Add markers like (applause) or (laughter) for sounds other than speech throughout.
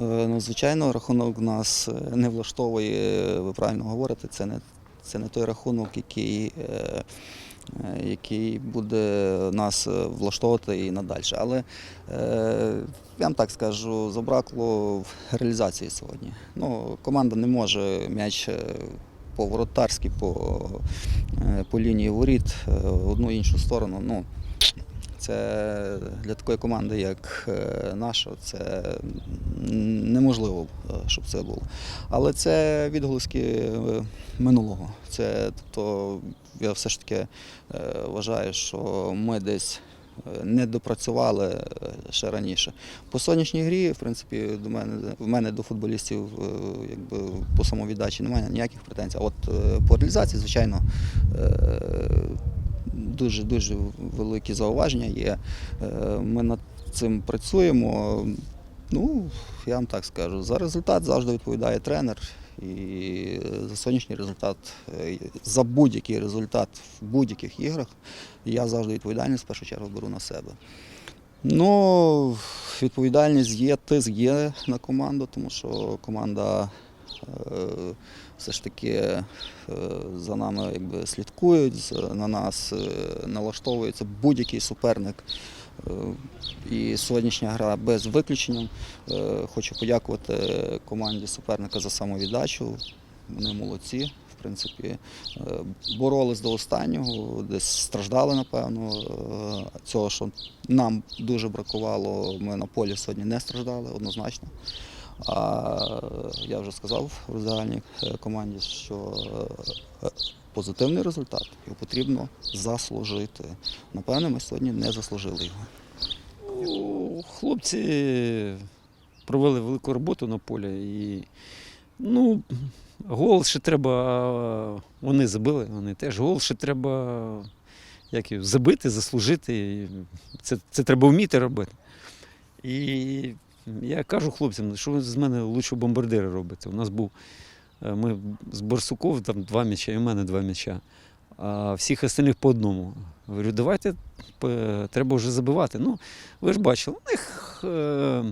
Е, Ну, звичайно, рахунок нас е, не влаштовує, ви правильно говорите, це не, це не той рахунок, який, е, який буде нас влаштовувати і надалі. Але я вам так скажу, забракло реалізації сьогодні. Ну, команда не може м'яч по воротарськи, по, по лінії воріт в одну іншу сторону. Ну, це для такої команди, як е, наша, це неможливо, е, щоб це було. Але це відголоски е, минулого. Це тобто, я все ж таки вважаю, що ми десь не допрацювали ще раніше. По сонячній грі, в принципі, до мене в мене до футболістів якби по самовіддачі немає ніяких претензій. А от по реалізації, звичайно. Дуже дуже великі зауваження є. Е, Ми над цим працюємо. Ну, я вам так скажу, за результат завжди відповідає тренер. І за сонячний результат, е, за будь-який результат в будь-яких іграх я завжди відповідальність в першу чергу беру на себе. Ну, відповідальність є, тиск є на команду, тому що команда все ж таки е, за нами якби, слідкують, на нас е, налаштовується будь-який суперник. Е, І сьогоднішня гра без виключення. Е, Хочу подякувати команді суперника за самовіддачу. Вони молодці. В принципі, е, боролись до останнього, десь страждали, напевно. Е, Цього, що нам дуже бракувало, ми на полі сьогодні не страждали однозначно. А я вже сказав в роздягальній е, команді, що е, позитивний результат його потрібно заслужити. Напевно, ми сьогодні не заслужили його. Ну, Хлопці провели велику роботу на полі і ну, гол ще треба. Вони забили, вони теж гол ще треба як забити, заслужити. Це, це треба вміти робити. І я кажу хлопцям, що ви з мене лучше бомбардира робите. У нас був е, ми з Барсуков там два м'яча, і в мене два м'яча. А всіх остальних по одному. Говорю, давайте треба вже забивати. Ну, ви ж бачили, у них. Е,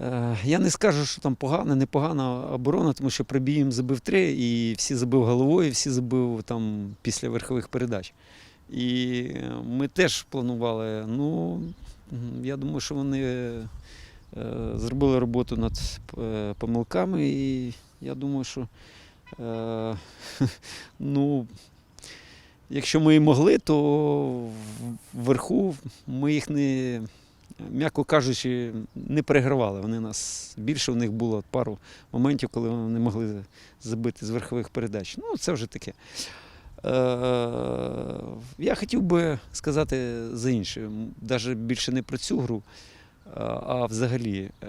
е, я не скажу, що там погана, непогана оборона, тому що прибій їм забив три, і всі забив головою, всі забив там після верхових передач. І е, ми теж планували. Ну, я думаю, що вони е, зробили роботу над е, помилками, і я думаю, що е, (laughs) ну, Якщо ми і могли, то вверху ми їх не, м'яко кажучи, не перегравали. Вони нас більше у них було пару моментів, коли вони могли забити з верхових передач. Ну, це вже таке. Е, я хотів би сказати за інше, навіть більше не про цю гру, а- взагалі. Е,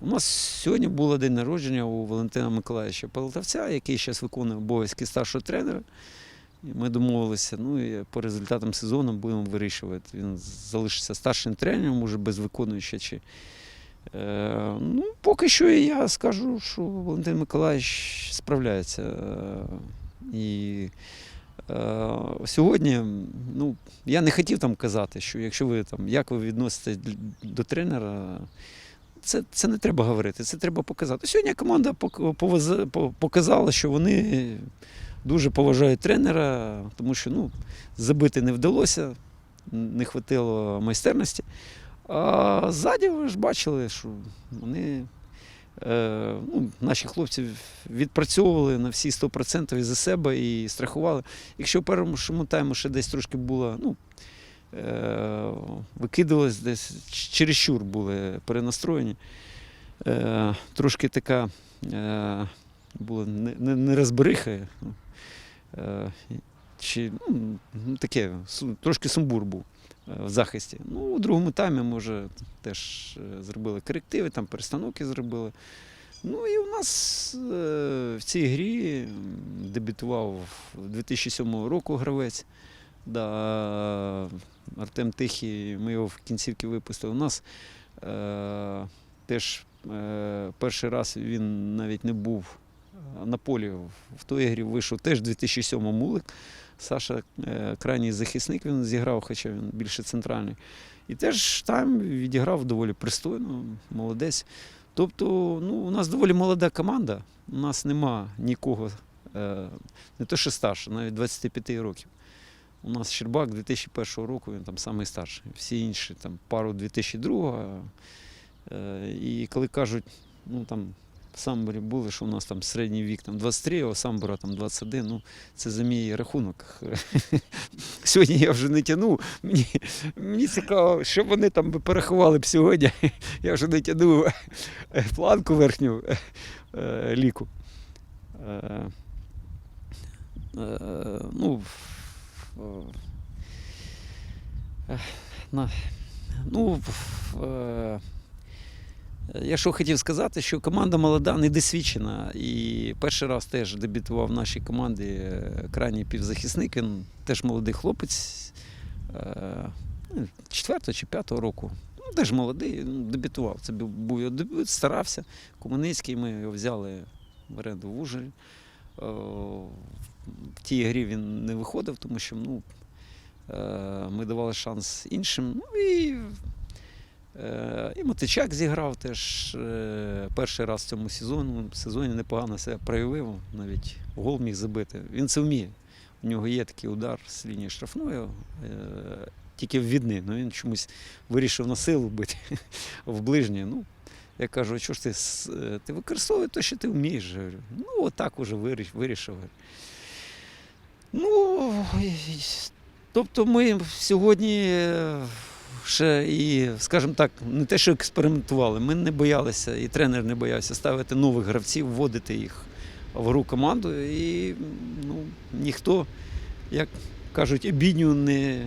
у нас сьогодні було день народження у Валентина Миколаївича Полтавця, який зараз виконує обов'язки старшого тренера. Ми домовилися, ну і по результатам сезону будемо вирішувати. Він залишиться старшим тренером, може без виконуюча чи. Е, ну, поки що я скажу, що Валентин Миколаївич справляється. Е, і сьогодні, ну, я не хотів там казати, що якщо ви там, як ви відноситесь до тренера, це, це не треба говорити, це треба показати. Сьогодні команда показала, що вони дуже поважають тренера, тому що ну, забити не вдалося, не вистачило майстерності. А ззаді ви ж бачили, що вони, е, ну, наші хлопці відпрацьовували на всі 100% і за себе і страхували. Якщо в першому тайму ще десь трошки було, ну, е, викидувалось десь чересчур були перенастроєні. Е, трошки така е, була не- не- нерозбериха. Е, чи, ну, таке, трошки сумбур був е, в захисті. Ну, у другому таймі, може, теж е, зробили корективи, там перестановки зробили. Ну і у нас е, в цій грі дебютував 2007 року гравець. Да, Артем Тихий, ми його в кінцівки випустили. У нас е, теж е, перший раз він навіть не був на полі в той грі вийшов теж 2007 мулик. Саша е, крайній захисник він зіграв, хоча він більше центральний. І теж там відіграв доволі пристойно, молодець. Тобто, ну, у нас доволі молода команда. У нас нема нікого, е, не то що старше, навіть 25 років. У нас Щербак 2001 року, він там самий старший. Всі інші там пару 2002. Е, і коли кажуть, ну там в Самборі були, що у нас там середній вік там 23, а у Самбора там 21, ну це за мій рахунок. (laughs) Сьогодні я вже не тягну. Мені, мені цікаво, що вони там би порахували б сьогодні. (laughs) Я вже не тягну е, планку верхню ліку. Ну, ну, я що хотів сказати, що команда молода, недосвідчена. І перший раз теж дебютував в нашій команді е, крайній півзахисник. Він теж молодий хлопець е, ну, четвертого чи п'ятого року. Ну, теж молодий, дебютував. Це був, його дебют, старався. Комуницький, ми його взяли в оренду в Ужгороді. Е, В тій грі він не виходив, тому що ну, ми давали шанс іншим. Ну і І Матичак зіграв теж е, перший раз в цьому сезону. сезоні непогано себе проявив, навіть гол міг забити. Він це вміє. У нього є такий удар з лінії штрафної, е, тільки в відни. Ну він чомусь вирішив на силу бити (laughs) в ближнє. Ну, я кажу, чого ж ти, е, ти використовуй те, що ти вмієш. Ну, отак уже вирішив. Ну, тобто ми сьогодні е, ще і, скажімо так, не те, що експериментували, ми не боялися, і тренер не боявся ставити нових гравців, вводити їх в гру команду. І ну, ніхто, як кажуть, обідню не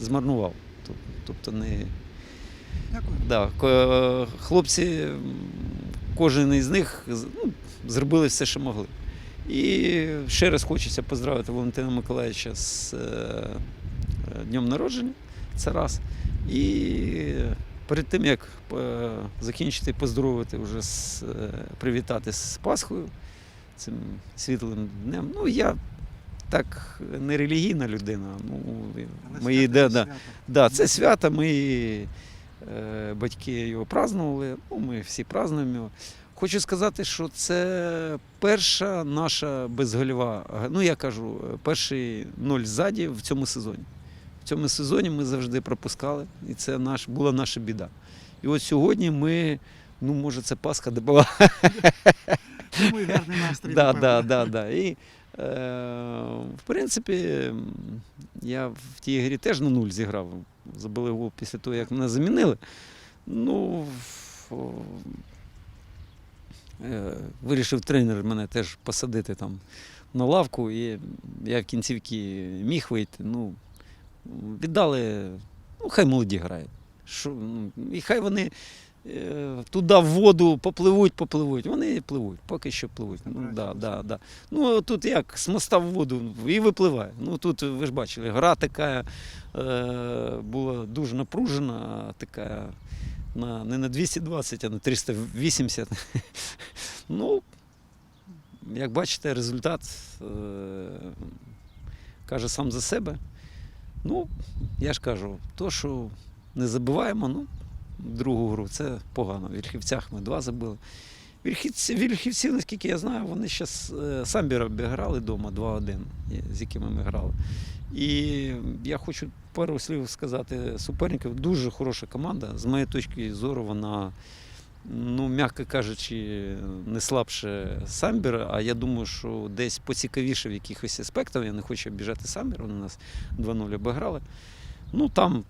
змарнував. Тобто не. Дякую. Да, хлопці, кожен із них ну, зробили все, що могли. І ще раз хочеться поздравити Валентина Миколаївича з е, днем народження. Це раз. І перед тим, як е, закінчити, поздоровити, вже з, е, привітати з Пасхою, цим світлим днем. Ну, я так не релігійна людина. Ну, мої, да, да. Да, це свято. Ми е, батьки його празднували. Ну, ми всі празднуємо його. Хочу сказати, що це перша наша безгольова. Ну, я кажу, е, перший ноль ззаді в цьому сезоні. В цьому сезоні ми завжди пропускали, і це наш, була наша біда. І от сьогодні ми, ну, може, це Пасха, де була Тому і гарний настрій. да, да, да, да. І, е, в принципі, я в тій грі теж на нуль зіграв. Забили гол після того, як мене замінили. Ну, е, вирішив тренер мене теж посадити там на лавку, і я в кінцівки міг вийти. Ну, віддали, ну, хай молоді грають. Що, ну, і хай вони е, туди в воду попливуть, попливуть. Вони пливуть, поки що пливуть. Ну, да, да, да. ну тут як з моста в воду і випливає. Ну тут ви ж бачили, гра така е, була дуже напружена, така на, не на 220, а на 380. (laughs) ну, як бачите, результат е, каже сам за себе. Ну, я ж кажу, то, що не забиваємо, ну, другу гру, це погано. В Вільхівцях ми два забили. Вільхівці, наскільки я знаю, вони зараз самбір обіграли вдома 2-1, з якими ми грали. І я хочу пару слів сказати суперників. Дуже хороша команда. З моєї точки зору, вона, ну, м'яко кажучи, не слабше самбіра, а я думаю, що десь поцікавіше в якихось аспектах. Я не хочу обіжати самбір, вони нас 2-0 обіграли. Ну там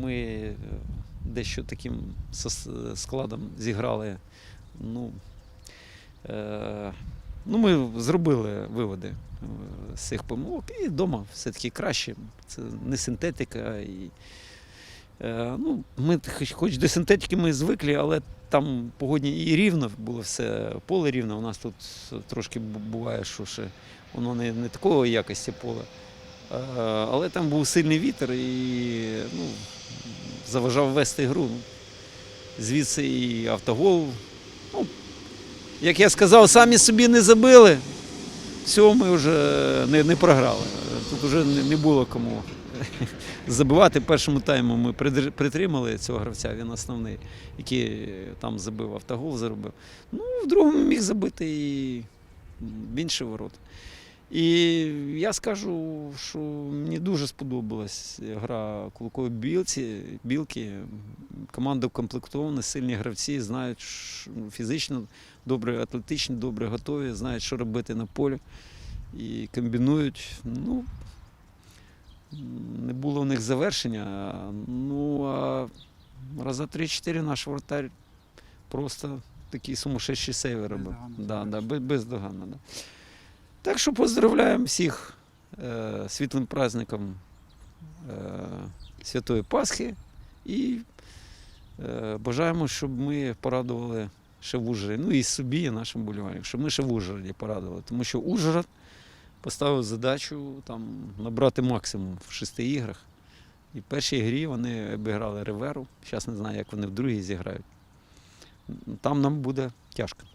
ми е, дещо таким складом зіграли. Ну, е, ну, ми зробили виводи е, з цих помилок, і вдома все-таки краще. Це не синтетика. І, ну, ми, хоч- хоч до синтетики ми звикли, але там погодні і рівно було все, поле рівно. У нас тут трошки буває, що ще воно не, не такої якості поле. Е, Але там був сильний вітер і ну, заважав вести гру. Звідси і автогол. Ну, як я сказав, самі собі не забили, все, ми вже не, не програли. Тут вже не було кому забивати. Першому тайму ми притримали цього гравця, він основний, який там забив автогол, заробив. Ну, в другому міг забити і в інші ворот. І я скажу, що мені дуже сподобалась гра Кулакової білці, білки. Команда укомплектована, сильні гравці, знають ну, фізично добре, атлетичні, добре готові, знають, що робити на полі. І комбінують. Ну, не було в них завершення. Ну, а раза 3-4 наш вратарь просто такі сумасшедші сейви робив. Да, да, без- бездоганно. Да. Так що поздравляємо всіх е, світлим праздником е, Святої Пасхи і е, бажаємо, щоб ми порадували ще в Ужгороді, ну і собі, і нашим болівальникам, щоб ми ще в Ужгороді порадували. Тому що Ужгород поставив задачу там, набрати максимум в шести іграх. І в першій грі вони обіграли реверу. Зараз не знаю, як вони в другій зіграють. Там нам буде тяжко.